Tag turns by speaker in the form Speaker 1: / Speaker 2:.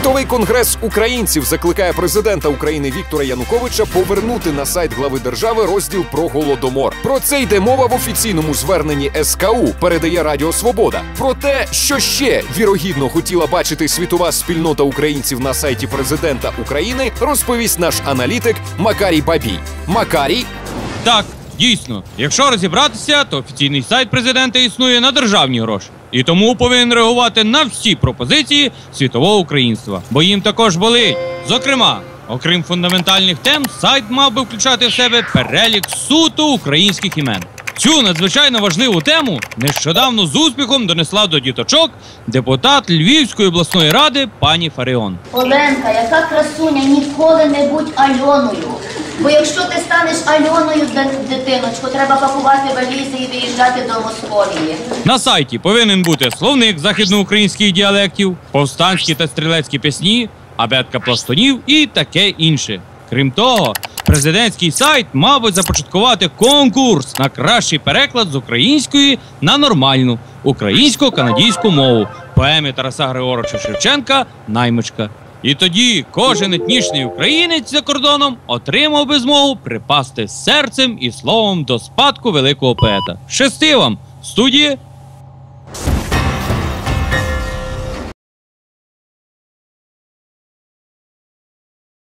Speaker 1: Світовий конгрес українців закликає президента України Віктора Януковича повернути на сайт глави держави розділ про голодомор. Про це йде мова в офіційному зверненні СКУ. Передає Радіо Свобода. Про те, що ще вірогідно хотіла бачити світова спільнота українців на сайті президента України, розповість наш аналітик Макарій Бабій. Макарій,
Speaker 2: Так, дійсно, якщо розібратися, то офіційний сайт президента існує на державні гроші. І тому повинен реагувати на всі пропозиції світового українства, бо їм також болить. Зокрема, окрім фундаментальних тем, сайт мав би включати в себе перелік суто українських імен. Цю надзвичайно важливу тему нещодавно з успіхом донесла до діточок депутат Львівської обласної ради пані Фаріон.
Speaker 3: Оленка, яка красуня, ніколи не будь Альоною. Станеш Альоною, дитиночку, треба пакувати валізи і виїжджати до Московії.
Speaker 2: На сайті повинен бути словник західноукраїнських діалектів, повстанські та стрілецькі пісні, абетка пластунів і таке інше. Крім того, президентський сайт би започаткувати конкурс на кращий переклад з української на нормальну українсько-канадійську мову поеми Тараса Григоровича Шевченка Наймичка. І тоді кожен етнічний українець за кордоном отримав би змогу припасти серцем і словом до спадку великого поета. Щасти вам! Студія